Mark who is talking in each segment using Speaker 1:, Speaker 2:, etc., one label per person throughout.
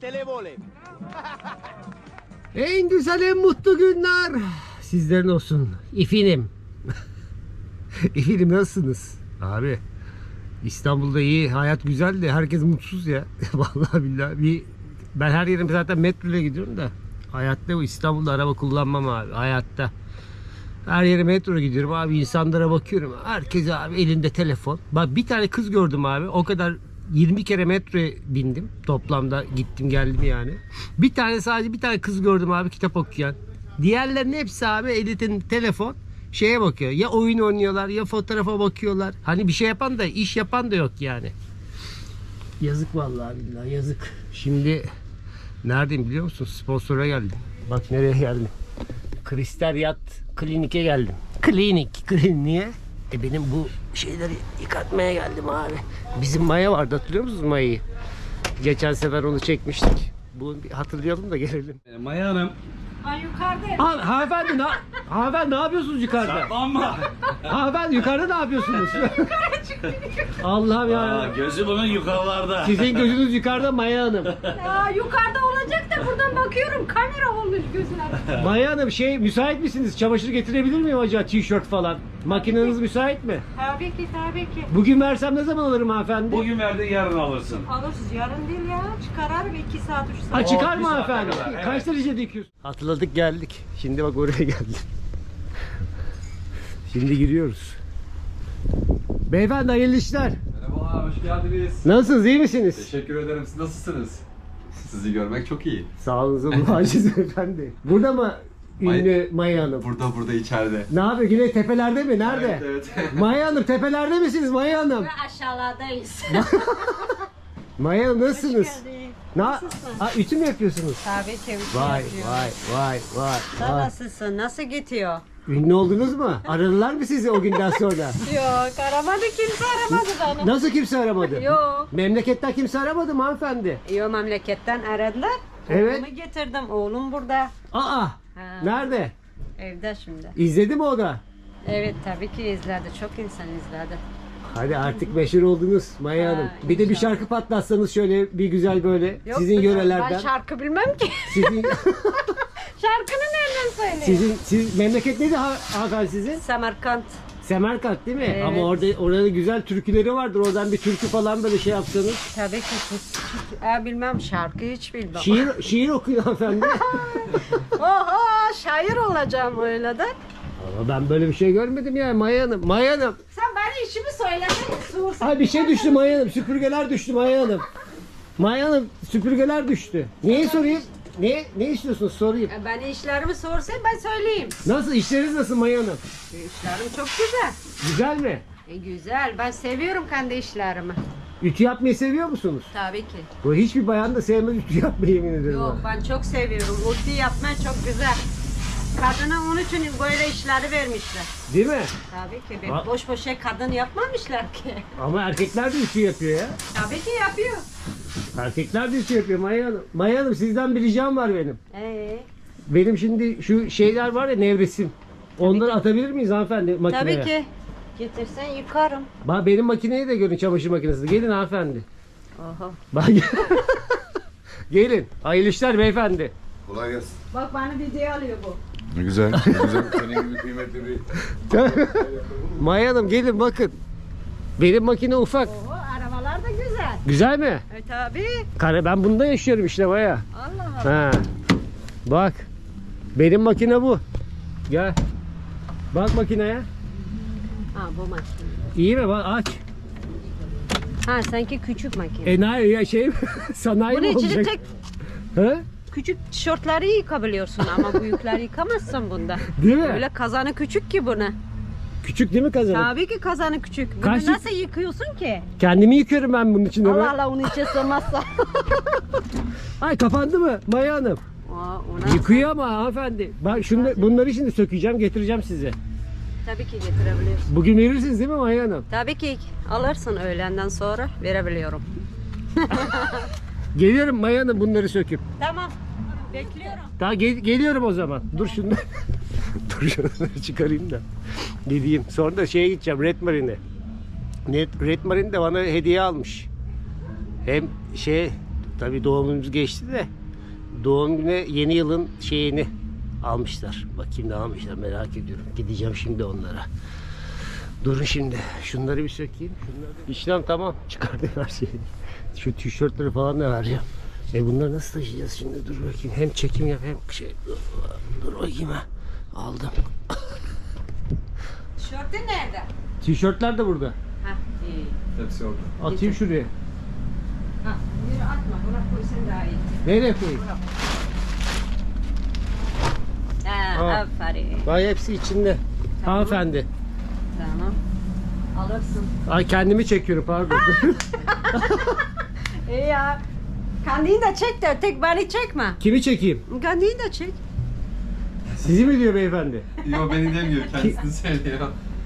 Speaker 1: televole.
Speaker 2: En güzel en mutlu günler sizlerin olsun. İfinim. İfinim nasılsınız? Abi İstanbul'da iyi, hayat güzel de herkes mutsuz ya. Vallahi billahi. Bir, ben her yerim zaten metro ile gidiyorum da. Hayatta bu İstanbul'da araba kullanmam abi. Hayatta. Her yere metro gidiyorum abi insanlara bakıyorum. Herkes abi elinde telefon. Bak bir tane kız gördüm abi. O kadar 20 kere metroya bindim. Toplamda gittim geldim yani. Bir tane sadece bir tane kız gördüm abi kitap okuyan. Diğerlerinin hepsi abi elinin telefon şeye bakıyor. Ya oyun oynuyorlar ya fotoğrafa bakıyorlar. Hani bir şey yapan da iş yapan da yok yani. Yazık vallahi billahi yazık. Şimdi neredeyim biliyor musun? Sponsora geldim. Bak nereye geldim. Kristal Yat Klinik'e geldim. Klinik, kliniğe. E benim bu şeyleri yıkatmaya geldim abi. Bizim Maya vardı hatırlıyor musunuz Maya'yı? Geçen sefer onu çekmiştik. Bu bir hatırlayalım da gelelim.
Speaker 3: Maya Hanım.
Speaker 4: Ay yukarıda.
Speaker 2: Ha, hanımefendi, na, hanımefendi ne yapıyorsunuz yukarıda?
Speaker 3: Ama.
Speaker 2: hanımefendi yukarıda ne yapıyorsunuz? Allah'ım
Speaker 3: Aa,
Speaker 2: ya.
Speaker 3: gözü bunun yukarılarda.
Speaker 2: Sizin gözünüz yukarıda Maya Hanım.
Speaker 4: Ya yukarıda olacak da buradan bakıyorum kamera olmuş gözüne.
Speaker 2: Maya Hanım şey müsait misiniz? Çamaşır getirebilir miyim acaba? Tişört falan. Makineniz müsait mi?
Speaker 4: tabii ki tabii ki.
Speaker 2: Bugün versem ne zaman alırım hanımefendi?
Speaker 3: Bugün verdin yarın alırsın.
Speaker 4: Alırsız yarın değil ya. Çıkararım 2 saat 3 saat.
Speaker 2: Ha çıkar mı hanımefendi?
Speaker 3: kadar, evet.
Speaker 2: Kaç derece dikiyorsun? Hatırladık geldik. Şimdi bak oraya geldik. Şimdi giriyoruz. Beyefendi hayırlı işler.
Speaker 5: Merhabalar, hoş geldiniz.
Speaker 2: Nasılsınız iyi misiniz?
Speaker 5: Teşekkür ederim. Siz nasılsınız? Sizi görmek çok iyi.
Speaker 2: Sağ olun muhaciz efendi. Burada mı ünlü Maya Hanım?
Speaker 5: Burada burada içeride.
Speaker 2: Ne yapıyor? Yine tepelerde mi? Nerede?
Speaker 5: Evet, evet.
Speaker 2: Maya Hanım tepelerde misiniz Maya Hanım?
Speaker 4: Aşağılardayız.
Speaker 2: Maya Hanım nasılsınız?
Speaker 4: geldin.
Speaker 2: Ne? Ha, ütü mü yapıyorsunuz?
Speaker 4: Tabii ki.
Speaker 2: Vay vay vay vay vay.
Speaker 4: nasılsın? Nasıl gidiyor?
Speaker 2: Ünlü oldunuz mu? Aradılar mı sizi o günden sonra?
Speaker 4: Yok aramadı kimse aramadı bana.
Speaker 2: Nasıl kimse aramadı?
Speaker 4: Yok.
Speaker 2: Memleketten kimse aramadı mı hanımefendi?
Speaker 4: Yok memleketten aradılar.
Speaker 2: Evet.
Speaker 4: Oğlumu getirdim. Oğlum burada.
Speaker 2: Aa! Nerede?
Speaker 4: Evde şimdi.
Speaker 2: İzledi mi o da?
Speaker 4: Evet tabii ki izledi. Çok insan izledi.
Speaker 2: Hadi artık meşhur oldunuz Maya
Speaker 4: Ha,
Speaker 2: Hanım. Bir de bir
Speaker 4: inşallah.
Speaker 2: şarkı patlatsanız şöyle bir güzel böyle
Speaker 4: Yok,
Speaker 2: sizin
Speaker 4: ben-
Speaker 2: yörelerden.
Speaker 4: Ben şarkı bilmem ki.
Speaker 2: Sizin
Speaker 4: Şarkını nereden söyleyeyim?
Speaker 2: sizin siz memleket neydi ha, hanımefendi sizin?
Speaker 4: Semerkant.
Speaker 2: Semerkant değil mi?
Speaker 4: Evet.
Speaker 2: Ama orada orada güzel türküleri vardır. Oradan bir türkü falan böyle şey yapsanız.
Speaker 4: Tabii ki. Hiç, hiç- e, bilmem şarkı hiç bilmem.
Speaker 2: Şiir şiir okuyun hanımefendi.
Speaker 4: Oho şair olacağım öyle de.
Speaker 2: Ama ben böyle bir şey görmedim ya Maya Hanım. Maya Hanım.
Speaker 4: Sen bana işimi söyledin. Sorsan.
Speaker 2: Ay bir şey düştü Maya Hanım. Süpürgeler düştü Maya Hanım. Maya Hanım süpürgeler düştü. Niye sorayım? Ne ne istiyorsunuz sorayım.
Speaker 4: E, Ben işlerimi sorsan ben söyleyeyim.
Speaker 2: Nasıl işleriniz nasıl Maya Hanım?
Speaker 4: İşlerim çok güzel.
Speaker 2: Güzel mi?
Speaker 4: E, güzel. Ben seviyorum kendi işlerimi.
Speaker 2: Ütü yapmayı seviyor musunuz?
Speaker 4: Tabii ki.
Speaker 2: Bu hiçbir bayan da sevmez ütü yapmayı yemin ederim.
Speaker 4: Yok ben çok seviyorum. Ulti yapmayı çok güzel. Kadına onun için böyle işleri vermişler.
Speaker 2: Değil mi?
Speaker 4: Tabii ki.
Speaker 2: Ha.
Speaker 4: Boş boş şey kadın yapmamışlar ki.
Speaker 2: Ama erkekler de ütü yapıyor ya.
Speaker 4: Tabii ki yapıyor.
Speaker 2: Erkekler de ütü yapıyor Maya Hanım. Maya Hanım sizden bir ricam var benim.
Speaker 4: Ee,
Speaker 2: Benim şimdi şu şeyler var ya nevresim. Onları atabilir miyiz hanımefendi makineye?
Speaker 4: tabii ki. Getirsen yıkarım.
Speaker 2: Bak benim makineyi de görün çamaşır makinesi. Gelin hanımefendi.
Speaker 4: Oho.
Speaker 2: Bak Gelin. Hayırlı işler beyefendi.
Speaker 5: Kolay gelsin.
Speaker 4: Bak bana video alıyor bu.
Speaker 5: Ne güzel. Ne güzel. Senin gibi kıymetli bir...
Speaker 2: Maya Hanım gelin bakın. Benim makine ufak.
Speaker 4: Oho güzel.
Speaker 2: Mi?
Speaker 4: E tabii.
Speaker 2: Kare ben bunda yaşıyorum işte Maya.
Speaker 4: Allah Allah.
Speaker 2: Ha. Bak. Benim makine bu. Gel. Bak makineye.
Speaker 4: Ha bu makine.
Speaker 2: İyi mi? Bak aç.
Speaker 4: Ha sanki küçük makine.
Speaker 2: Enayi ya şey mi? Sanayi
Speaker 4: Bunun içinde
Speaker 2: olacak?
Speaker 4: tek
Speaker 2: Ha?
Speaker 4: küçük tişörtleri yıkabiliyorsun ama büyükleri yıkamazsın bunda.
Speaker 2: Değil mi?
Speaker 4: Öyle kazanı küçük ki bunu.
Speaker 2: Küçük değil mi kazanı?
Speaker 4: Tabii ki kazanı küçük. Bunu
Speaker 2: Kaç-
Speaker 4: nasıl yıkıyorsun ki?
Speaker 2: Kendimi yıkıyorum ben bunun içinde.
Speaker 4: Allah. Allah onun içe sığmazsa.
Speaker 2: Ay kapandı mı Maya Hanım?
Speaker 4: Aa, ona
Speaker 2: Yıkıyor ama hanımefendi. Bak şunu, bunları şimdi sökeceğim getireceğim size.
Speaker 4: tabii ki getirebiliyorsun.
Speaker 2: Bugün verirsiniz değil mi Maya Hanım?
Speaker 4: Tabii ki alırsın öğlenden sonra verebiliyorum.
Speaker 2: Geliyorum Maya Hanım bunları söküp.
Speaker 4: Tamam. Bekliyorum.
Speaker 2: Daha gel- geliyorum o zaman. Dur şunu. Dur şunları çıkarayım da. Gideyim. Sonra da şeye gideceğim Red Marine'e. Red Marine de bana hediye almış. Hem şey Tabii doğumumuz geçti de doğum günü yeni yılın şeyini almışlar. Bakayım ne almışlar merak ediyorum. Gideceğim şimdi onlara. Durun şimdi. Şunları bir sökeyim. Şunları da... İşlem tamam. Çıkardım her şeyi. Şu tişörtleri falan da vereceğim. E bunları nasıl taşıyacağız şimdi? Dur bakayım. Hem çekim yap hem şey. Dur bakayım ha. Aldım.
Speaker 4: Tişörtün nerede?
Speaker 2: Tişörtler de burada.
Speaker 4: Ha iyi.
Speaker 5: Hepsi orada.
Speaker 2: Atayım şuraya.
Speaker 4: Ha yürü atma. Buna koysan daha iyi.
Speaker 2: Nereye koyayım?
Speaker 4: Ha,
Speaker 2: Aa.
Speaker 4: aferin.
Speaker 2: Vay hepsi içinde. Hanımefendi.
Speaker 4: Tamam. Alırsın.
Speaker 2: Ay kendimi çekiyorum pardon.
Speaker 4: İyi ya. Kendini de çek de tek beni çekme.
Speaker 2: Kimi çekeyim?
Speaker 4: Kendini de çek.
Speaker 2: Sizi mi diyor beyefendi?
Speaker 5: Yo beni demiyor kendisini söylüyor.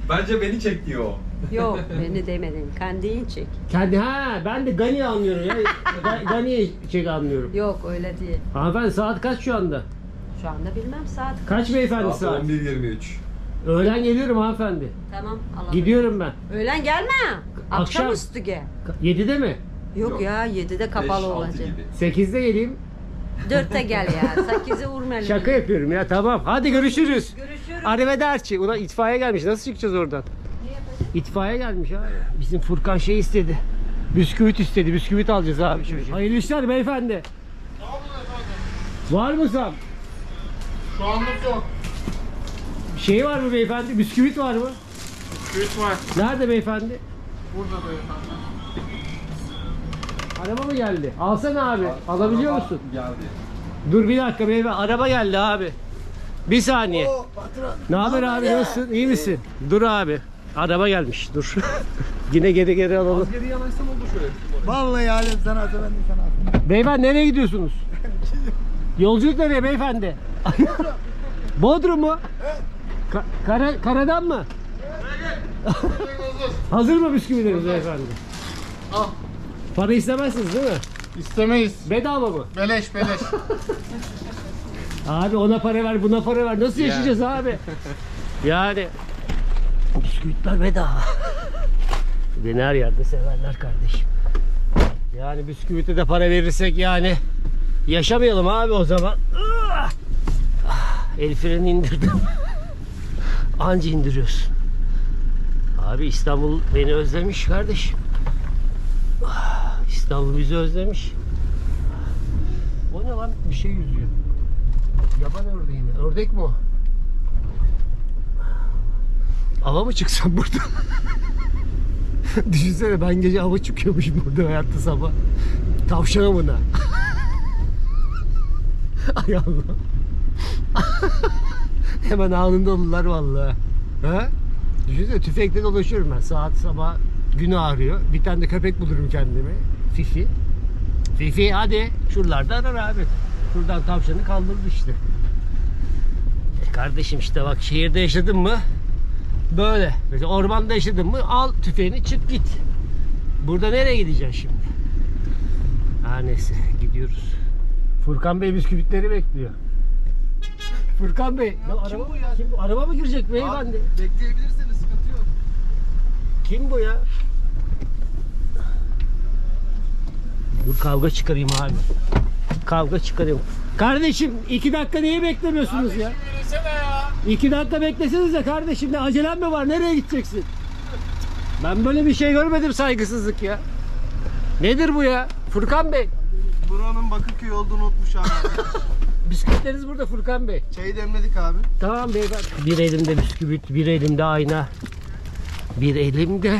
Speaker 5: Bence beni çek diyor o.
Speaker 4: Yok beni demedin. Kendini çek.
Speaker 2: Kendi ha ben de Gani anlıyorum ya. Ga- Gani'ye çek anlıyorum.
Speaker 4: Yok öyle değil.
Speaker 2: Hanımefendi saat kaç şu anda?
Speaker 4: Şu anda bilmem saat.
Speaker 2: Kaç beyefendi
Speaker 5: Saat
Speaker 2: saat?
Speaker 5: 11.23.
Speaker 2: Öğlen geliyorum hanımefendi.
Speaker 4: Tamam alalım.
Speaker 2: Gidiyorum ben.
Speaker 4: Öğlen gelme.
Speaker 2: Akşam.
Speaker 4: Akşamüstü gel.
Speaker 2: 7'de mi?
Speaker 4: Yok,
Speaker 5: Yok.
Speaker 4: ya 7'de kapalı
Speaker 5: 5-6
Speaker 4: olacak.
Speaker 5: gibi.
Speaker 2: 8'de geleyim.
Speaker 4: 4'te gel ya. 8'e vurmayalım.
Speaker 2: Şaka yapıyorum ya tamam. Hadi görüşürüz.
Speaker 4: Görüşürüz.
Speaker 2: Arrivederci. Ulan itfaiye gelmiş. Nasıl çıkacağız oradan? İtfaiye gelmiş abi. Bizim Furkan şey istedi. Bisküvit istedi. Bisküvit alacağız abi. Hayırlı işler beyefendi. Var mı zam?
Speaker 1: Şu anlık yok.
Speaker 2: Şey var mı beyefendi? Bisküvit var mı?
Speaker 1: Güç var.
Speaker 2: Nerede beyefendi?
Speaker 1: Burada beyefendi.
Speaker 2: Araba mı geldi? Alsana abi. Alabiliyor musun?
Speaker 5: Geldi.
Speaker 2: Dur bir dakika beyefendi. Araba geldi abi. Bir saniye. Ne haber abi nasılsın? İyi misin? Dur abi. Araba gelmiş. Dur. Yine geri geri alalım.
Speaker 5: Geri yanaşsam oldu şöyle.
Speaker 1: Vallahi alem sanatı ben de sanatım.
Speaker 2: Beyefendi nereye gidiyorsunuz? Yolculuk nereye beyefendi? Bodrum mu? Ka- kara, karadan mı? Hazır mı bisküvileriniz beyefendi?
Speaker 1: Al.
Speaker 2: Para istemezsiniz değil mi?
Speaker 1: İstemeyiz.
Speaker 2: Bedava mı?
Speaker 1: Beleş beleş.
Speaker 2: Abi ona para ver buna para ver. Nasıl yaşayacağız abi? Yani bisküvitler bedava. Beni her yerde severler kardeşim. Yani bisküvite de para verirsek yani yaşamayalım abi o zaman. Ah! Ah, El freni indirdim. Anca indiriyorsun. Abi İstanbul beni özlemiş kardeşim. İstanbul bizi özlemiş. O ne lan? Bir şey yüzüyor. Yaban ördeği mi? Ördek mi o? Ava mı çıksam burada? Düşünsene ben gece ava çıkıyormuşum burada hayatta sabah. Tavşan avına. Ay Allah. Hemen anında olurlar vallahi. Ha? Düşünsene tüfekle dolaşıyorum ben. Saat sabah günü ağrıyor. Bir tane de köpek bulurum kendime. Fifi. Fifi hadi. Şuralarda arar abi. Şuradan tavşanı kaldırdı işte. E kardeşim işte bak şehirde yaşadın mı böyle. Mesela ormanda yaşadın mı al tüfeğini çık git. Burada nereye gideceksin şimdi? Ha neyse gidiyoruz. Furkan Bey bisküvitleri bekliyor. Furkan Bey. Ya araba,
Speaker 1: bu ya?
Speaker 2: Kim bu? Araba mı girecek beyefendi?
Speaker 1: Bekleyebilirsiniz sıkıntı yok.
Speaker 2: Kim bu ya? Dur kavga çıkarayım abi. Kavga çıkarayım. Kardeşim iki dakika niye beklemiyorsunuz ya?
Speaker 1: Yürüsene ya.
Speaker 2: İki dakika beklesenize kardeşim ne acelem mi var? Nereye gideceksin? Ben böyle bir şey görmedim saygısızlık ya. Nedir bu ya? Furkan Bey.
Speaker 1: Buranın Bakırköy olduğunu unutmuş abi.
Speaker 2: Bisküvitleriniz burada Furkan Bey.
Speaker 1: Çayı demledik abi.
Speaker 2: Tamam beyefendi. Bir elimde bisküvit, bir elimde ayna. Bir elimde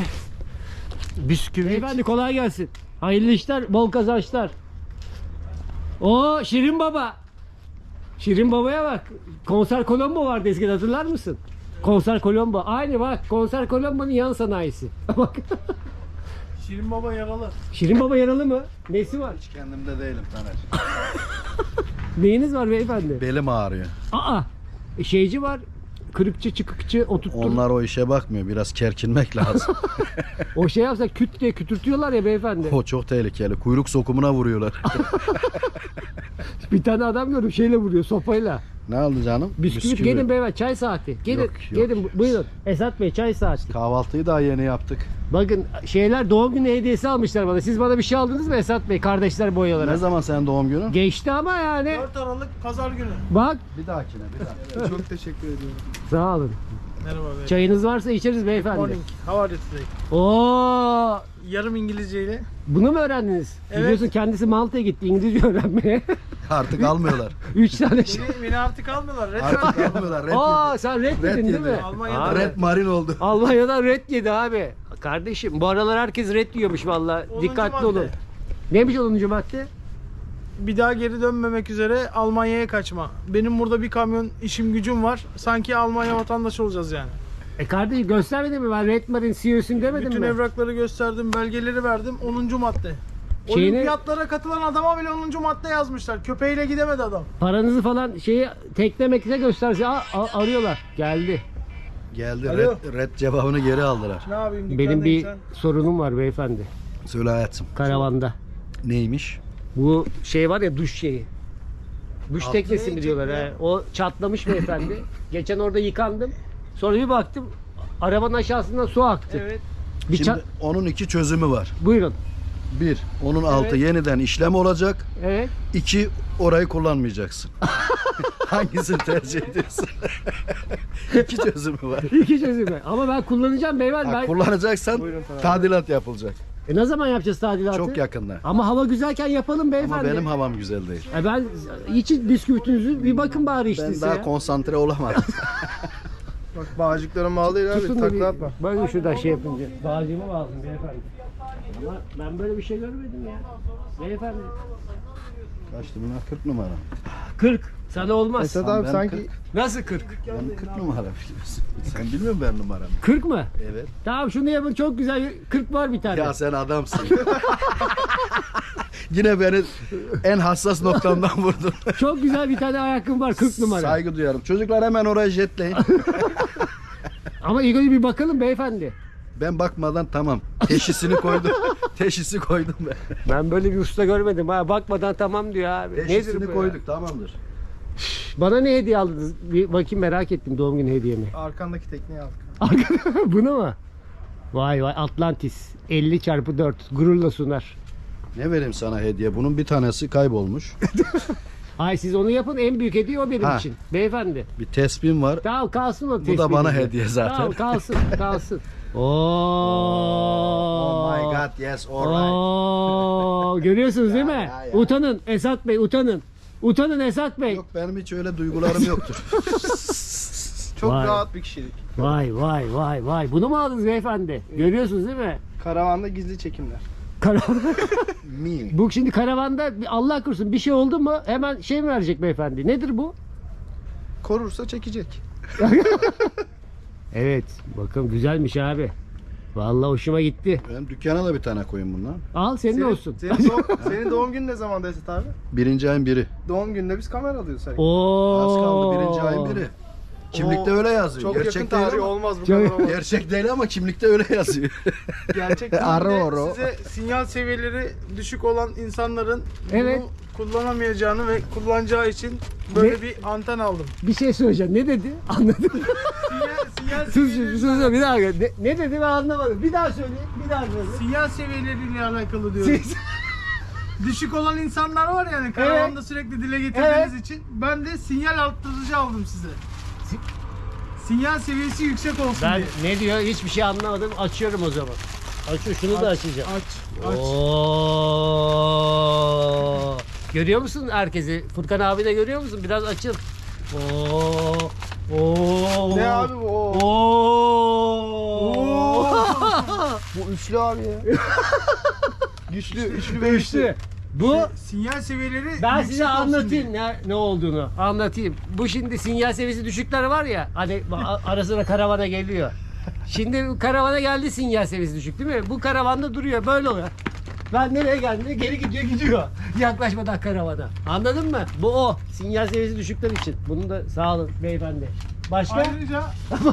Speaker 2: bisküvit. Beyefendi kolay gelsin. Hayırlı işler, bol kazançlar. O Şirin Baba. Şirin Baba'ya bak. Konser Colombo vardı eskiden hatırlar mısın? Konser Colombo. Aynı bak. Konser Colombo'nun yan sanayisi. bak.
Speaker 1: Şirin baba yaralı.
Speaker 2: Şirin Baba yaralı mı? Nesi var?
Speaker 6: Hiç kendimde değilim Taner.
Speaker 2: Neyiniz var beyefendi?
Speaker 6: Belim ağrıyor.
Speaker 2: Aa. e, Şeyci var. Kırıkçı, çıkıkçı, oturttur.
Speaker 6: Onlar o işe bakmıyor. Biraz kerkinmek lazım.
Speaker 2: O şey yapsa küt diye kütürtüyorlar ya beyefendi.
Speaker 6: o çok tehlikeli. Kuyruk sokumuna vuruyorlar.
Speaker 2: Bir tane adam gördüm şeyle vuruyor sopayla.
Speaker 6: Ne aldı canım?
Speaker 2: Bisküvit, gelin beyefendi çay saati. Gelin
Speaker 6: Yok, yok.
Speaker 2: gelin buyurun. Esat Bey çay saati.
Speaker 6: Kahvaltıyı daha yeni yaptık.
Speaker 2: Bakın şeyler doğum günü hediyesi almışlar bana. Siz bana bir şey aldınız mı Esat Bey kardeşler boy
Speaker 6: Ne
Speaker 2: olarak?
Speaker 6: zaman senin doğum günün?
Speaker 2: Geçti ama yani.
Speaker 1: 4 Aralık pazar günü.
Speaker 2: Bak
Speaker 6: Bir dahakine bir dahakine.
Speaker 1: Çok teşekkür ediyorum.
Speaker 2: sağ olun.
Speaker 1: Merhaba bey.
Speaker 2: Çayınız varsa içeriz beyefendi.
Speaker 1: Morning. How are you today?
Speaker 2: Oo,
Speaker 1: Yarım İngilizceyle.
Speaker 2: bunu mu öğrendiniz?
Speaker 1: Evet.
Speaker 2: Biliyorsun kendisi Malta'ya gitti İngilizce öğrenmeye.
Speaker 6: Artık almıyorlar.
Speaker 2: 3 tane şey.
Speaker 1: Beni, beni artık almıyorlar. Red
Speaker 6: Artık almıyorlar. Red
Speaker 2: Aa
Speaker 6: yedi.
Speaker 2: sen red,
Speaker 6: Red
Speaker 2: yedin değil
Speaker 6: yedi.
Speaker 2: mi?
Speaker 1: Almanya'da
Speaker 2: Abi,
Speaker 6: Red marin oldu.
Speaker 2: Almanya'dan red yedi abi. Kardeşim bu aralar herkes red yiyormuş valla. Dikkatli
Speaker 1: madde.
Speaker 2: olun. Neymiş 10. madde?
Speaker 1: Bir daha geri dönmemek üzere Almanya'ya kaçma. Benim burada bir kamyon işim gücüm var. Sanki Almanya vatandaşı olacağız yani.
Speaker 2: E kardeşim göstermedin mi ben Red Marine CEO'sun demedim
Speaker 1: Bütün
Speaker 2: mi?
Speaker 1: evrakları gösterdim, belgeleri verdim. 10. madde.
Speaker 2: Şeyine-
Speaker 1: Olimpiyatlara katılan adama bile 10. madde yazmışlar. Köpeğiyle gidemedi adam.
Speaker 2: Paranızı falan şeyi teklemekse gösterse Aa, a- arıyorlar. Geldi.
Speaker 6: Geldi.
Speaker 1: Alo.
Speaker 6: Red, red cevabını geri aldılar.
Speaker 1: Ne yapayım?
Speaker 2: Benim
Speaker 1: dükkandayım
Speaker 2: bir
Speaker 1: sen.
Speaker 2: sorunum var beyefendi.
Speaker 6: Söyle hayatım.
Speaker 2: Karavanda.
Speaker 6: Neymiş?
Speaker 2: Bu şey var ya duş şeyi. Duş
Speaker 6: Altı
Speaker 2: teknesi mi diyorlar
Speaker 1: çekiyor?
Speaker 2: he. O çatlamış beyefendi. Geçen orada yıkandım. Sonra bir baktım arabanın aşağısından su aktı.
Speaker 1: Evet.
Speaker 2: Bir
Speaker 6: Şimdi onun iki çözümü var.
Speaker 2: Buyurun.
Speaker 6: Bir, onun altı yeniden işlem olacak.
Speaker 2: Evet.
Speaker 6: İki, orayı kullanmayacaksın. Hangisini tercih ediyorsun? iki çözümü var.
Speaker 2: İki çözümü. Ama ben kullanacağım beyefendi.
Speaker 6: Ha,
Speaker 2: Ben...
Speaker 6: kullanacaksan tadilat yapılacak.
Speaker 2: E ne zaman yapacağız tadilatı?
Speaker 6: Çok yakında.
Speaker 2: Ama hava güzelken yapalım beyefendi.
Speaker 6: Ama benim havam güzel değil.
Speaker 2: E ben için bisküvitinizi bir bakın bari işte
Speaker 6: Ben
Speaker 2: size
Speaker 6: daha
Speaker 2: ya.
Speaker 6: konsantre olamadım.
Speaker 1: Bak bağcıklarım bağlı değil
Speaker 2: Tutun da bir, bakın şuradan şey yapınca. Bağcığımı bağladım beyefendi. Ama ben böyle bir şey görmedim ya. Beyefendi.
Speaker 6: Kaçtı bunlar 40 numara.
Speaker 2: 40. Sana olmaz.
Speaker 1: Esat abi
Speaker 6: ben
Speaker 1: sanki
Speaker 6: 40.
Speaker 2: Nasıl 40?
Speaker 6: Ben 40 numara biliyorsun. Sen bilmiyor musun ben numaramı?
Speaker 2: 40 mı?
Speaker 6: Evet.
Speaker 2: Tamam şunu yapın çok güzel. 40 var bir tane.
Speaker 6: Ya sen adamsın. Yine beni en hassas noktamdan vurdun.
Speaker 2: Çok güzel bir tane ayakkabı var 40 numara.
Speaker 6: Saygı duyarım. Çocuklar hemen oraya jetleyin.
Speaker 2: Ama önce bir bakalım beyefendi.
Speaker 6: Ben bakmadan tamam. Teşhisini koydum. Teşhisi koydum ben.
Speaker 2: Ben böyle bir usta görmedim ha. Bakmadan tamam diyor abi. Nedir bu
Speaker 6: Teşhisini
Speaker 2: ya?
Speaker 6: koyduk tamamdır.
Speaker 2: Bana ne hediye aldınız? Bir bakayım merak ettim doğum günü hediyemi.
Speaker 1: arkandaki tekneyi aldık.
Speaker 2: Bunu mu? Vay vay Atlantis 50 çarpı 4 gururla sunar.
Speaker 6: Ne vereyim sana hediye? Bunun bir tanesi kaybolmuş.
Speaker 2: Ay siz onu yapın en büyük hediye o benim
Speaker 6: Ha.
Speaker 2: için. Beyefendi.
Speaker 6: Bir tespihim var.
Speaker 2: Tamam kalsın o
Speaker 6: Bu da bana hediye zaten.
Speaker 2: Tamam kalsın kalsın. Oo.
Speaker 6: Oh my god yes alright.
Speaker 2: Oo, görüyorsunuz değil mi?
Speaker 6: ya, ya.
Speaker 2: Utanın Esat Bey utanın. Utanın Esat Bey.
Speaker 6: Yok benim hiç öyle duygularım yoktur.
Speaker 1: Çok
Speaker 2: Vay.
Speaker 1: rahat bir kişilik.
Speaker 2: Vay vay vay vay. Bunu mu aldınız beyefendi? Görüyorsunuz değil mi?
Speaker 1: Karavanda gizli çekimler.
Speaker 2: Karavanda.
Speaker 6: Me.
Speaker 2: bu şimdi karavanda bir- Allah korusun bir şey oldu mu hemen şey mi verecek beyefendi? Nedir bu?
Speaker 1: Korursa çekecek.
Speaker 2: Evet. Bakın güzelmiş abi. Vallahi hoşuma gitti.
Speaker 6: Benim dükkana da bir tane koyun bundan.
Speaker 2: Al senin olsun.
Speaker 1: Senin, doğum, senin doğum günün ne zaman Esat abi?
Speaker 6: Birinci ayın biri.
Speaker 1: Doğum gününde biz kamera alıyoruz.
Speaker 2: Oo.
Speaker 6: Az kaldı birinci ayın biri. Kimlikte öyle yazıyor.
Speaker 1: Çok
Speaker 6: Gerçek
Speaker 1: yakın
Speaker 6: değil
Speaker 1: tarih
Speaker 6: ama.
Speaker 1: olmaz bu kadar olmaz.
Speaker 6: Gerçek değil ama kimlikte öyle yazıyor.
Speaker 1: Gerçek değil
Speaker 6: Arı
Speaker 1: de
Speaker 6: oru.
Speaker 1: size sinyal seviyeleri düşük olan insanların
Speaker 2: Evet.
Speaker 1: bunu kullanamayacağını ve kullanacağı için böyle
Speaker 2: Ne?
Speaker 1: bir anten aldım.
Speaker 2: Bir şey söyleyeceğim. Ne dedi? Anladın mı?
Speaker 1: Sinyal, sinyal,
Speaker 2: sus
Speaker 1: seviyeleri-
Speaker 2: sus. sus. Bir daha. Ne, ne dedi ben anlamadım. Bir daha söyle. Bir daha söyle.
Speaker 1: sinyal seviyeleriyle alakalı diyorum.
Speaker 2: Siz-
Speaker 1: Düşük olan insanlar var yani karavanda sürekli dile getirdiğiniz için ben de sinyal arttırıcı aldım size. Sinyal seviyesi yüksek olsun
Speaker 2: Ben
Speaker 1: diye.
Speaker 2: ne diyor hiçbir şey anlamadım. Açıyorum o zaman. Açıyor. Şunu da açacağım.
Speaker 1: Aç, aç.
Speaker 2: Oo. Görüyor musun herkesi? Furkan abi de görüyor musun? Biraz açıl. Oo. Oo.
Speaker 1: Ne abi bu? Oo.
Speaker 2: Oo.
Speaker 1: Bu üçlü abi ya. güçlü, üçlü ve
Speaker 2: Üçlü. Bu
Speaker 1: Sinyal seviyeleri
Speaker 2: ben
Speaker 1: yüksek
Speaker 2: size
Speaker 1: olsun
Speaker 2: anlatayım ne, ne olduğunu. Anlatayım. Bu şimdi sinyal seviyesi düşükler var ya. Hani a- karavana geliyor. Şimdi bu karavana geldi sinyal seviyesi düşük değil mi? Bu karavanda duruyor böyle oluyor. Ben nereye geldim? Geri gidiyor gidiyor. Yaklaşmadan karavana. Anladın mı? Bu o. Sinyal seviyesi düşükler için. Bunu da sağ olun beyefendi. Başka?
Speaker 1: Ayrıca,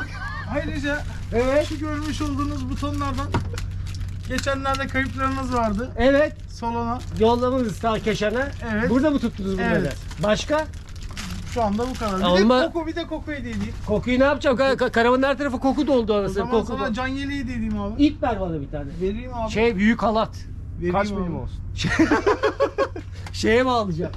Speaker 1: ayrıca
Speaker 2: Evet.
Speaker 1: şu görmüş olduğunuz butonlardan geçenlerde kayıplarınız vardı.
Speaker 2: Evet.
Speaker 1: Solona.
Speaker 2: Yollamanız ta Keşan'a.
Speaker 1: Evet.
Speaker 2: Burada mı tuttunuz bunları?
Speaker 1: Evet.
Speaker 2: Başka?
Speaker 1: Şu anda bu kadar. Bir
Speaker 2: Olma-
Speaker 1: de koku bir de koku hediye edeyim.
Speaker 2: Kokuyu ne yapacağım? Ka- ka- karavanın her tarafı koku doldu
Speaker 1: O
Speaker 2: anasını.
Speaker 1: zaman
Speaker 2: Koku
Speaker 1: sana
Speaker 2: doldu.
Speaker 1: can yeleği hediye edeyim abi.
Speaker 2: İp ver bana bir tane.
Speaker 1: Vereyim abi.
Speaker 2: Şey büyük halat.
Speaker 1: Vereyim
Speaker 6: Kaç
Speaker 1: abi.
Speaker 6: milim olsun?
Speaker 2: Şeye mi alacağım?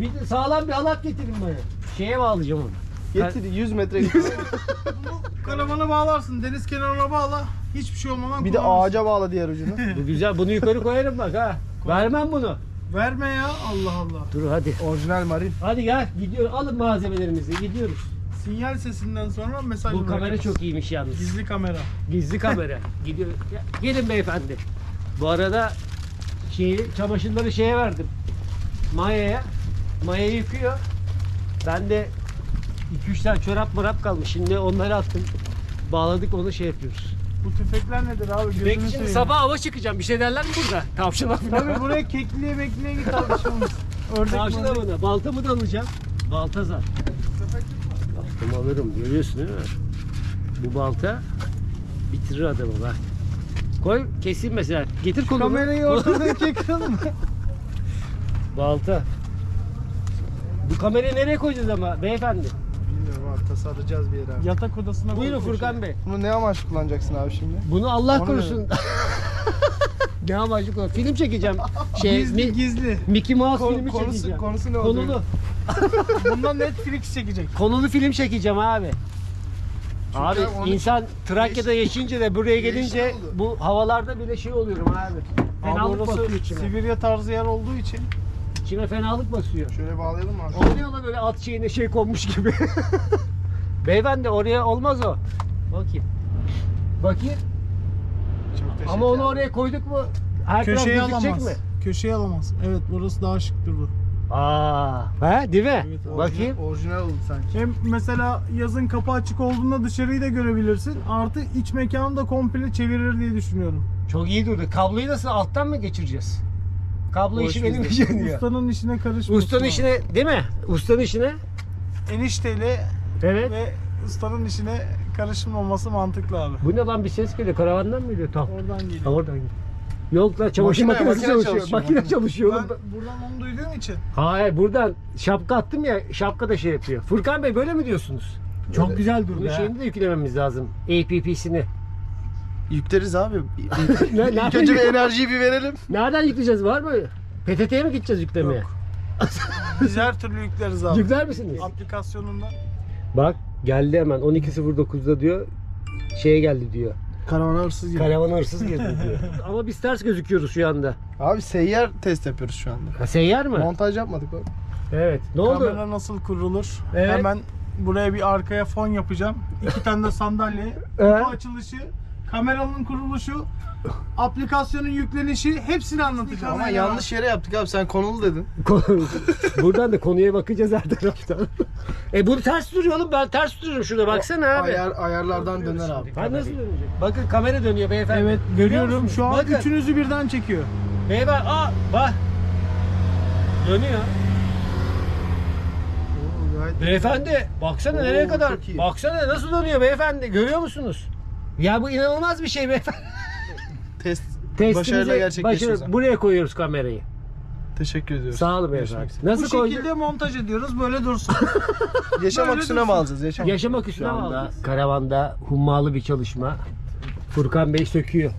Speaker 2: Bir de sağlam bir halat getirin bana. Şeye mi alacağım onu?
Speaker 6: Getir 100 metre
Speaker 1: Bunu karavana bağlarsın. Deniz kenarına bağla. Hiçbir şey olmadan
Speaker 6: Bir de
Speaker 1: kullanırsın.
Speaker 6: ağaca bağla diğer ucunu.
Speaker 2: Bu güzel. Bunu yukarı koyarım bak ha. Vermem bunu.
Speaker 1: Verme ya Allah Allah.
Speaker 2: Dur hadi.
Speaker 6: Orijinal marin.
Speaker 2: Hadi gel gidiyoruz. Alın malzemelerimizi. Gidiyoruz.
Speaker 1: Sinyal sesinden sonra mesaj
Speaker 2: Bu
Speaker 1: bırakırız.
Speaker 2: kamera çok iyiymiş yalnız.
Speaker 1: Gizli kamera.
Speaker 2: Gizli kamera. Gidiyor. Ya, Gelin beyefendi. Bu arada şeyi çamaşırları şeye verdim. Maya'ya. Maya yıkıyor. Ben de 2-3 tane çorap mırap kalmış. Şimdi onları attım. Bağladık onu şey yapıyoruz.
Speaker 1: Bu tüfekler nedir abi? Gözünü
Speaker 2: şimdi
Speaker 1: seveyim.
Speaker 2: sabah hava çıkacağım. Bir şey derler mi burada? Tavşana mı?
Speaker 1: Tabii buraya kekliğe bekliğe git alışılmış. Ördek
Speaker 2: Tavşana
Speaker 1: mi?
Speaker 2: mı? Balta mı da alacağım? Baltazar. Baltamı alırım. Görüyorsun değil mi? Bu balta bitirir adamı bak. Koy kesin mesela. Getir kolunu.
Speaker 1: Kamerayı ortadan kekliyorum.
Speaker 2: Balta. Bu kamerayı nereye koyacağız ama beyefendi?
Speaker 6: Abi tasarlayacağız bir yere abi.
Speaker 1: Yatak odasına
Speaker 2: Buyurun
Speaker 1: koy.
Speaker 2: Furkan Bey.
Speaker 6: Bunu ne amaçlı kullanacaksın abi şimdi?
Speaker 2: Bunu Allah
Speaker 6: Onu
Speaker 2: korusun. ne amacı konu? Film çekeceğim. Şey,
Speaker 1: Gizli
Speaker 2: Mi-
Speaker 1: gizli.
Speaker 2: Mickey Mouse
Speaker 6: Kon-
Speaker 2: filmi
Speaker 6: konusu,
Speaker 2: çekeceğim.
Speaker 6: konusu ne olacak?
Speaker 2: Konulu.
Speaker 1: Bundan Netflix çekecek.
Speaker 2: Konulu film çekeceğim abi.
Speaker 6: Çünkü
Speaker 2: Abi
Speaker 6: abi onu-
Speaker 2: insan Trakya'da yaşayınca da buraya gelince bu havalarda bile şey oluyorum abi. Fenalık
Speaker 1: orası
Speaker 2: basıyor içime.
Speaker 1: Sibirya tarzı yer olduğu için
Speaker 2: İçime fenalık basıyor.
Speaker 6: Şöyle bağlayalım mı abi?
Speaker 2: Oluyor lan öyle at şeyine şey konmuş gibi. Beyefendi oraya olmaz o. Bakayım. Bakayım.
Speaker 6: Çok teşekkür
Speaker 2: Ama onu oraya koyduk mu her
Speaker 1: köşeye
Speaker 2: taraf gözükecek
Speaker 1: alamaz.
Speaker 2: mi?
Speaker 1: Köşeye alamaz. Evet burası daha şık durdu.
Speaker 2: Aa, he değil mi?
Speaker 1: Evet,
Speaker 2: Bakayım.
Speaker 6: Orijinal, orijinal oldu sanki.
Speaker 1: Hem mesela yazın kapı açık olduğunda dışarıyı da görebilirsin. Artı iç mekanı da komple çevirir diye düşünüyorum.
Speaker 2: Çok iyi durdu. Kabloyu nasıl alttan mı geçireceğiz? Kablo
Speaker 6: Boş
Speaker 2: işi benim
Speaker 6: bizde.
Speaker 2: işim ya.
Speaker 1: Ustanın işine karışma.
Speaker 2: Ustanın
Speaker 1: usta.
Speaker 2: işine değil mi? Ustanın işine.
Speaker 1: Enişteyle
Speaker 2: Evet.
Speaker 1: ve ustanın işine karışılmaması mantıklı abi.
Speaker 2: Bu ne lan bir ses geliyor. Karavandan mı geliyor? Tam.
Speaker 1: Oradan
Speaker 2: Ha,
Speaker 1: geliyor.
Speaker 2: oradan geliyor. Yok lan çamaşır
Speaker 6: Makine-
Speaker 2: makinesi
Speaker 6: makine
Speaker 2: çalışıyor.
Speaker 6: çalışıyor,
Speaker 2: Makine
Speaker 6: makine.
Speaker 2: çalışıyor oğlum.
Speaker 1: Ben buradan onu duyduğum için
Speaker 2: Hayır buradan şapka attım ya şapka da şey yapıyor. Furkan Bey böyle mi diyorsunuz?
Speaker 1: çok güzel durdu
Speaker 2: Bunun
Speaker 1: ha.
Speaker 2: şeyini de yüklememiz lazım. APP'sini.
Speaker 6: Yükleriz abi.
Speaker 2: Ne-
Speaker 6: İlk
Speaker 2: nereden,
Speaker 6: önce bir
Speaker 2: yük-
Speaker 6: enerjiyi bir verelim.
Speaker 2: nereden yükleyeceğiz var mı? PTT'ye mi gideceğiz yüklemeye?
Speaker 1: Yok. Biz her türlü yükleriz abi.
Speaker 2: Yükler misiniz?
Speaker 1: Aplikasyonundan.
Speaker 2: Bak geldi hemen 12.09'da diyor şeye geldi diyor.
Speaker 1: Karavana hırsız gibi.
Speaker 2: Karavan hırsız girdi diyor. Ama biz ters gözüküyoruz şu anda.
Speaker 6: Abi seyyar test yapıyoruz şu anda.
Speaker 2: Ha, seyyar mı?
Speaker 6: Montaj yapmadık abi.
Speaker 2: Evet. Ne oldu?
Speaker 1: Kamera nasıl kurulur?
Speaker 2: Evet.
Speaker 1: Hemen buraya bir arkaya fon yapacağım. İki tane de sandalye. Kutu açılışı, kameranın kuruluşu, aplikasyonun yüklenişi hepsini anlatacağım.
Speaker 6: Ama yanlış yere yaptık abi sen konulu dedin.
Speaker 2: Buradan da konuya bakacağız her taraftan. e bunu ters duruyor oğlum ben ters duruyorum şurada baksana abi.
Speaker 6: Ayar, ayarlardan döner abi.
Speaker 2: Ha, nasıl dönecek? Bakın kamera dönüyor beyefendi.
Speaker 1: Evet
Speaker 2: Görüyor
Speaker 1: görüyorum şu an
Speaker 2: Bakın.
Speaker 1: üçünüzü birden çekiyor.
Speaker 2: Beyefendi aa bak. Dönüyor. Beyefendi baksana
Speaker 6: Oo,
Speaker 2: nereye kadar.
Speaker 6: çok iyi.
Speaker 2: Baksana nasıl dönüyor beyefendi. Görüyor musunuz? Ya bu inanılmaz bir şey beyefendi.
Speaker 6: Test
Speaker 2: Testimizi
Speaker 6: başarıyla gerçekleşiyor.
Speaker 2: başarı- buraya koyuyoruz kamerayı.
Speaker 6: Teşekkür ediyoruz.
Speaker 2: Sağ olun
Speaker 6: Görüşmek
Speaker 2: beyefendi.
Speaker 6: üzere.
Speaker 2: Nasıl
Speaker 1: Bu
Speaker 2: koyduk?
Speaker 1: şekilde montaj ediyoruz böyle dursun.
Speaker 6: Yaşam
Speaker 1: Böyle dursun.
Speaker 6: mı alacağız? Yaşam.
Speaker 2: Yaşamak üstüne
Speaker 1: Şu anda?
Speaker 2: Karavanda hummalı bir çalışma. Furkan Bey söküyor.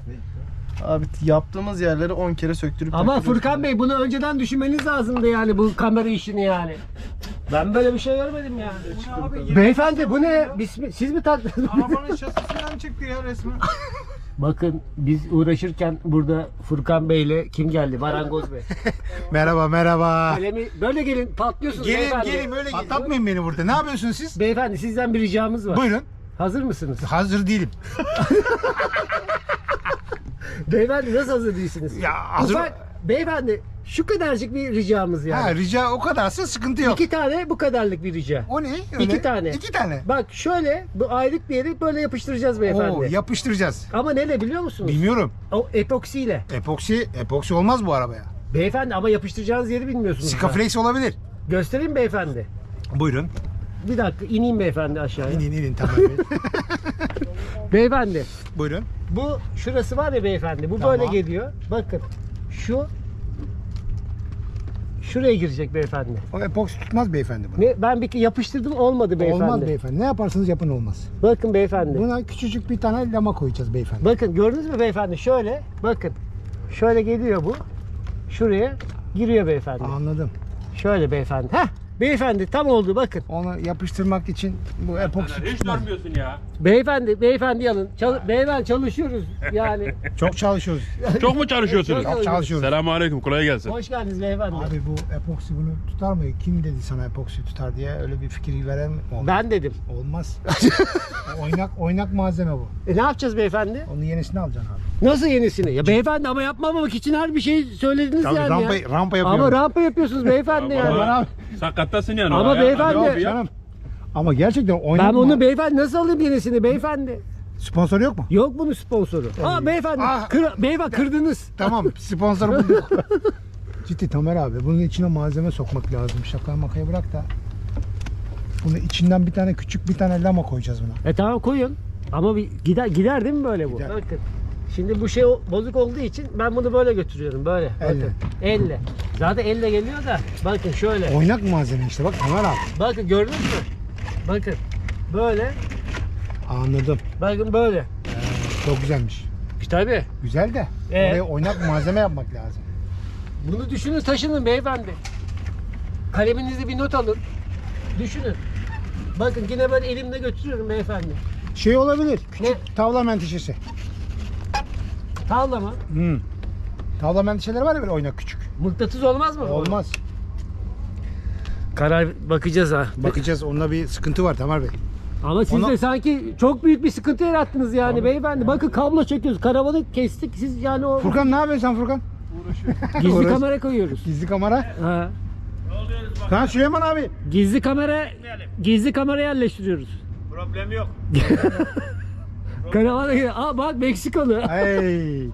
Speaker 6: Abi yaptığımız yerleri 10 kere söktürüp
Speaker 2: Ama
Speaker 6: takıyoruz.
Speaker 2: Furkan Bey bunu önceden düşünmeniz lazımdı yani bu kamera işini yani. Ben böyle bir şey görmedim?
Speaker 1: Yeni
Speaker 2: Beyefendi bu ne?
Speaker 1: ya.
Speaker 2: Bismi- siz mi taktınız?
Speaker 1: Arabanın şasisinden çıktı ya resmen.
Speaker 2: Bakın biz uğraşırken burada Furkan Bey'le kim geldi? Marangoz Bey.
Speaker 7: Merhaba merhaba.
Speaker 2: Kalemi böyle gelin patlıyorsunuz
Speaker 7: Gelin
Speaker 2: beyefendi.
Speaker 7: gelin böyle gelin. Patlatmayın beni burada. Ne yapıyorsunuz siz?
Speaker 2: Beyefendi sizden bir ricamız var.
Speaker 7: Buyurun.
Speaker 2: Hazır mısınız?
Speaker 7: Hazır değilim.
Speaker 2: Beyefendi nasıl hazır değilsiniz?
Speaker 7: Ya hazır.
Speaker 2: Ufak, beyefendi şu kadarcık bir ricamız yani.
Speaker 7: Ha, rica o kadarsa sıkıntı yok.
Speaker 2: İki tane bu kadarlık bir rica.
Speaker 7: O ne? Öyle?
Speaker 2: İki tane.
Speaker 7: İki tane.
Speaker 2: Bak şöyle bu ayrık bir yeri böyle yapıştıracağız beyefendi.
Speaker 7: Oo, yapıştıracağız.
Speaker 2: ama neyle biliyor musunuz?
Speaker 7: Bilmiyorum.
Speaker 2: O epoksiyle.
Speaker 7: Epoksi, epoksi olmaz bu arabaya.
Speaker 2: Beyefendi ama yapıştıracağınız yeri bilmiyorsunuz.
Speaker 7: Sikaflex olabilir.
Speaker 2: Göstereyim beyefendi.
Speaker 7: Buyurun.
Speaker 2: Bir dakika ineyim beyefendi aşağıya.
Speaker 7: İnin inin tamam.
Speaker 2: Beyefendi
Speaker 7: Buyurun.
Speaker 2: bu şurası var ya beyefendi bu
Speaker 7: Tamam.
Speaker 2: böyle geliyor. Bakın şu Şuraya girecek beyefendi.
Speaker 7: O epoksi tutmaz beyefendi bunu.
Speaker 2: Ne, ben bir yapıştırdım olmadı beyefendi.
Speaker 7: Olmaz beyefendi. Ne yaparsanız yapın olmaz.
Speaker 2: Bakın beyefendi.
Speaker 7: Buna küçücük bir tane lama koyacağız beyefendi.
Speaker 2: Bakın gördünüz mü beyefendi? Şöyle bakın. Şöyle geliyor bu. Şuraya giriyor beyefendi.
Speaker 7: Anladım.
Speaker 2: Şöyle beyefendi. Heh beyefendi tam oldu bakın.
Speaker 7: Onu yapıştırmak için bu epoksi
Speaker 3: Hiç
Speaker 7: tutmaz.
Speaker 3: görmüyorsun ya.
Speaker 2: Beyefendi beyefendi alın. Çal- beyefendi çalışıyoruz yani.
Speaker 7: Çok çalışıyoruz.
Speaker 8: Çok mu çalışıyorsunuz?
Speaker 2: Çok
Speaker 7: çalışıyoruz.
Speaker 8: Selamun aleyküm kolay gelsin.
Speaker 2: Hoş geldiniz beyefendi.
Speaker 7: Abi bu epoksi bunu tutar mı? Kim dedi sana epoksi tutar diye öyle bir fikir veren olmaz.
Speaker 2: Ben dedim.
Speaker 7: Olmaz. O oynak oynak malzeme bu.
Speaker 2: E ne yapacağız beyefendi?
Speaker 7: Onun yenisini alacaksın abi.
Speaker 2: Nasıl yenisini? Ya beyefendi ama yapmamak için her bir şey söylediniz
Speaker 7: Tabii
Speaker 2: yani
Speaker 7: rampa,
Speaker 2: ya.
Speaker 7: rampa yapıyorum.
Speaker 2: Ama rampa yapıyorsunuz beyefendi yani.
Speaker 7: Abi.
Speaker 8: Sakattasın yani.
Speaker 2: Ama
Speaker 8: ya.
Speaker 2: beyefendi-
Speaker 8: Hadi abi ya.
Speaker 7: canım. Ama gerçekten oynak
Speaker 2: Ben onu beyefendi nasıl alayım yenisini beyefendi?
Speaker 7: Sponsor yok mu?
Speaker 2: Yok bunun sponsoru. Aa beyefendi
Speaker 7: Ah.
Speaker 2: kır, beyefendi kırdınız.
Speaker 7: Tamam sponsor bulduk. Ciddi Tamer abi bunun içine malzeme sokmak lazım. Şaka makayı bırak da. Bunu içinden bir tane küçük bir tane lama koyacağız buna.
Speaker 2: E tamam koyun. Ama bir gider gider değil mi böyle bu?
Speaker 7: Gider.
Speaker 2: Bakın. Şimdi bu şey bozuk olduğu için ben bunu böyle götürüyorum böyle.
Speaker 7: Elle.
Speaker 2: Bakın. Elle. Zaten elle geliyor da bakın şöyle.
Speaker 7: Oynak malzeme işte bak Tamer abi.
Speaker 2: Bakın gördünüz mü? Bakın. Böyle.
Speaker 7: Anladım.
Speaker 2: Bakın böyle.
Speaker 7: Çok güzelmiş.
Speaker 2: İşte tabii.
Speaker 7: Güzel de
Speaker 2: Ee?
Speaker 7: oraya oynak malzeme yapmak lazım.
Speaker 2: Bunu düşünün taşının beyefendi. Kaleminizi bir not alın. Düşünün. Bakın yine böyle elimle götürüyorum beyefendi.
Speaker 7: Şey olabilir. Küçük
Speaker 2: Ne?
Speaker 7: tavla menteşesi.
Speaker 2: Tavla mı?
Speaker 7: Hmm. Tavla menteşeleri var ya böyle oynak küçük.
Speaker 2: Mıknatıs olmaz mı?
Speaker 7: Olmaz.
Speaker 2: Karar bakacağız ha.
Speaker 7: Bakacağız onunla bir sıkıntı var Tamer Bey.
Speaker 2: Ama siz
Speaker 7: Ona-
Speaker 2: de sanki çok büyük bir sıkıntı yarattınız yani beyefendi. Bakın kablo çekiyoruz. Karavanı kestik. Siz yani o
Speaker 7: Furkan ne yapıyorsun sen Furkan?
Speaker 2: gizli
Speaker 7: Uğraş-
Speaker 2: kamera koyuyoruz.
Speaker 7: Gizli kamera.
Speaker 2: Ha.
Speaker 7: Ha Süleyman abi.
Speaker 2: Gizli kamera gizli kamera yerleştiriyoruz.
Speaker 3: Problem yok.
Speaker 2: Karavana Aa bak Meksikalı.
Speaker 7: Hey.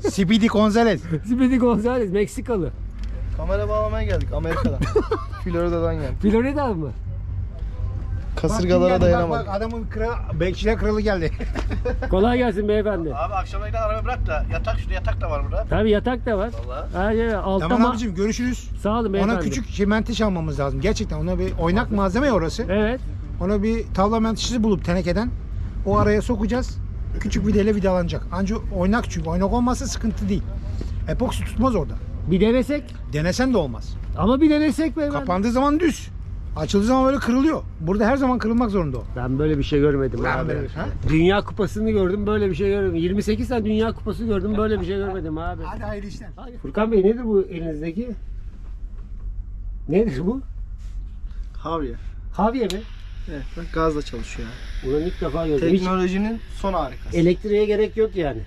Speaker 7: Speedy Gonzales.
Speaker 2: Speedy Gonzales Meksikalı.
Speaker 6: Kamera bağlamaya geldik Amerika'dan. Florida'dan geldik.
Speaker 2: Florida mı?
Speaker 6: Kasırgalara
Speaker 7: Bak,
Speaker 6: dayanamadık.
Speaker 7: Bak, adamın kral, bekçiler kralı geldi.
Speaker 2: Kolay gelsin beyefendi.
Speaker 6: Abi akşama giden araba bırak da yatak şurada yatak da var burada.
Speaker 2: Tabii yatak da var.
Speaker 6: Vallahi.
Speaker 2: Her yer altta
Speaker 7: tamam
Speaker 2: ma-
Speaker 7: abicim görüşürüz.
Speaker 2: Sağ olun beyefendi.
Speaker 7: Ona küçük şey menteş almamız lazım. Gerçekten ona bir oynak malzeme ya orası.
Speaker 2: Evet.
Speaker 7: Ona bir tavla menteşesi bulup tenekeden o araya sokacağız. Küçük vidayla vidalanacak. Ancak oynak çünkü. Oynak olmazsa sıkıntı değil. Epoksi tutmaz orada.
Speaker 2: Bir denesek.
Speaker 7: Denesen de olmaz.
Speaker 2: Ama bir denesek beyefendi.
Speaker 7: Kapandığı zaman düz. Açıldığı zaman böyle kırılıyor. Burada her zaman kırılmak zorunda o.
Speaker 2: Ben böyle bir şey görmedim
Speaker 7: Ben
Speaker 2: abi.
Speaker 7: böyle- ha?
Speaker 2: Dünya kupasını gördüm böyle bir şey görmedim. 28 tane dünya kupası gördüm böyle bir şey görmedim abi.
Speaker 7: Hadi hayırlı işler.
Speaker 2: Furkan Bey nedir bu elinizdeki? Nedir bu?
Speaker 6: Havya.
Speaker 2: Havye mi?
Speaker 6: Evet bak gazla çalışıyor.
Speaker 2: Ulan ilk defa gördüm. Hiç
Speaker 6: Teknolojinin son harikası.
Speaker 2: elektriğe gerek yok yani.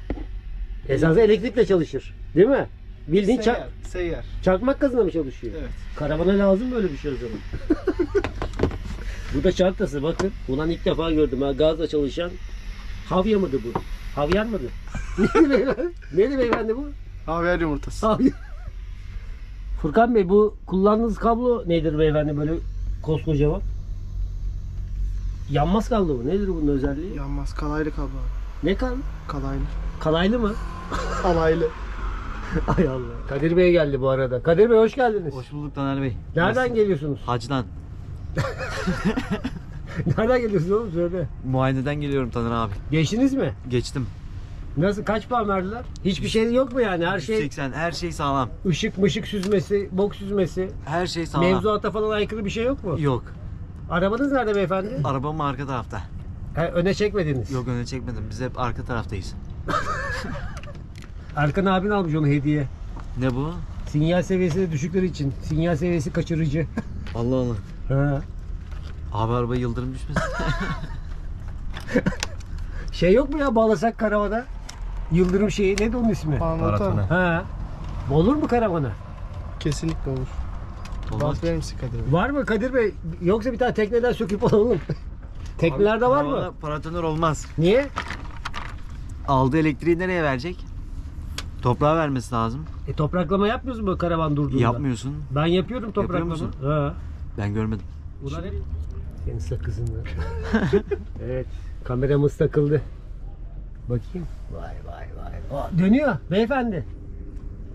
Speaker 2: Esasında elektrikle çalışır. Değil mi? Bildiğin
Speaker 6: Seyyar.
Speaker 2: çak-
Speaker 6: Seyyar.
Speaker 2: çakmak gazına mı çalışıyor?
Speaker 6: Evet.
Speaker 2: Karavana lazım böyle bir şey o zaman. bu da çantası bakın. Ulan ilk defa gördüm ha gazla çalışan. Havya mıydı bu? Havyar mıydı? Neydi beyefendi? Neydi beyefendi bu?
Speaker 6: Havyar yumurtası.
Speaker 2: Havya. Furkan Bey bu kullandığınız kablo nedir beyefendi böyle koskocaman? Yanmaz kablo bu. Nedir bunun özelliği?
Speaker 6: Yanmaz. Kalaylı kablo abi.
Speaker 2: Ne kan?
Speaker 6: Kalaylı.
Speaker 2: Kalaylı mı?
Speaker 6: Kalaylı.
Speaker 2: Ay Allah. Kadir Bey geldi bu arada. Kadir Bey hoş geldiniz.
Speaker 9: Hoş bulduk Taner Bey.
Speaker 2: Nereden geliyorsunuz?
Speaker 9: Hacdan.
Speaker 2: Nereden geliyorsunuz oğlum söyle.
Speaker 9: Muayeneden geliyorum Taner abi.
Speaker 2: Geçtiniz mi?
Speaker 9: Geçtim.
Speaker 2: Nasıl kaç puan verdiler? Hiçbir şey yok mu yani? Her şey
Speaker 9: 180 her şey sağlam.
Speaker 2: ışık mışık süzmesi, bok süzmesi,
Speaker 9: Her şey sağlam.
Speaker 2: mevzuata falan aykırı bir şey yok mu?
Speaker 9: Yok.
Speaker 2: Arabanız nerede beyefendi?
Speaker 9: Arabam arka tarafta.
Speaker 2: Ha, öne çekmediniz.
Speaker 9: Yok öne çekmedim. Biz hep arka taraftayız.
Speaker 2: Erkan abin almış onu hediye.
Speaker 9: Ne bu?
Speaker 2: Sinyal seviyesi düşükleri için. Sinyal seviyesi kaçırıcı.
Speaker 9: Allah Allah.
Speaker 2: Ha.
Speaker 9: Abi araba yıldırım düşmesin.
Speaker 2: Şey yok mu ya bağlasak karavana? Yıldırım şeyi neydi onun ismi?
Speaker 6: Anlatamam.
Speaker 2: Ha. Olur mu karavana?
Speaker 6: Kesinlikle olur.
Speaker 9: Olmaz.
Speaker 6: Bant verir misin Kadir Bey?
Speaker 2: Var mı Kadir Bey? Yoksa bir tane tekneden söküp alalım. Teknelerde var mı?
Speaker 9: Paratoner olmaz.
Speaker 2: Niye?
Speaker 9: Aldığı elektriği nereye verecek? Toprağa vermesi lazım.
Speaker 2: E topraklama yapmıyoruz mu karavan durduğunda?
Speaker 9: Yapmıyorsun.
Speaker 2: Ben yapıyorum topraklama.
Speaker 9: musun?
Speaker 2: Ha.
Speaker 9: Ben görmedim.
Speaker 2: Ulan hep senin sakızın var. evet. Kameramız takıldı. Bakayım. Vay vay vay. Aa, dönüyor beyefendi.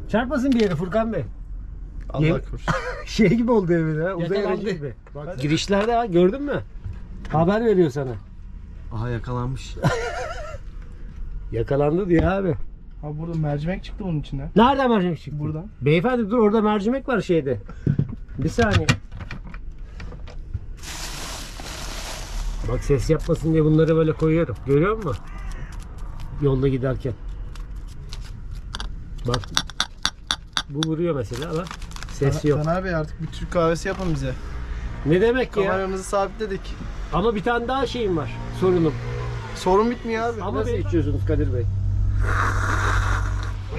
Speaker 2: Çarpmasın bir yere Furkan Bey.
Speaker 6: Allah
Speaker 2: Ye-
Speaker 6: korusun.
Speaker 2: Şey gibi oldu evin ha. Uzay
Speaker 9: Yakalandı.
Speaker 2: aracı gibi. Bak girişlerde ha gördün mü? Haber veriyor sana.
Speaker 9: Aha yakalanmış.
Speaker 2: Yakalandı diyor abi.
Speaker 1: Ha burada mercimek çıktı bunun içinden.
Speaker 2: Nereden mercimek çıktı?
Speaker 1: Buradan.
Speaker 2: Beyefendi dur orada mercimek var şeyde. Bir saniye. Bak ses yapmasın diye bunları böyle koyuyorum. Görüyor musun? Yolda giderken. Bak. Bu vuruyor mesela ama ses yok.
Speaker 1: Taner Bey artık bir Türk kahvesi yapın bize.
Speaker 2: Ne demek ya?
Speaker 1: Kameramızı sabitledik.
Speaker 2: Ama bir tane daha şeyim var. Sorunum.
Speaker 1: Sorun bitmiyor abi.
Speaker 2: Ama Nasıl içiyorsunuz Kadir Bey?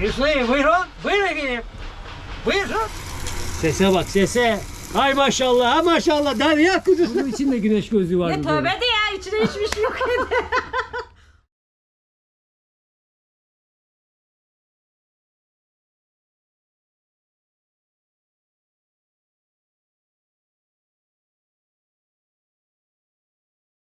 Speaker 2: Buyurun, buyurun, buyurun efendim. Buyurun. Sese bak sese. Ay maşallah, ha maşallah. Derya kuzusu. Bunun içinde güneş gözlüğü var.
Speaker 4: Ya tövbe de ya içine hiçbir şey yok.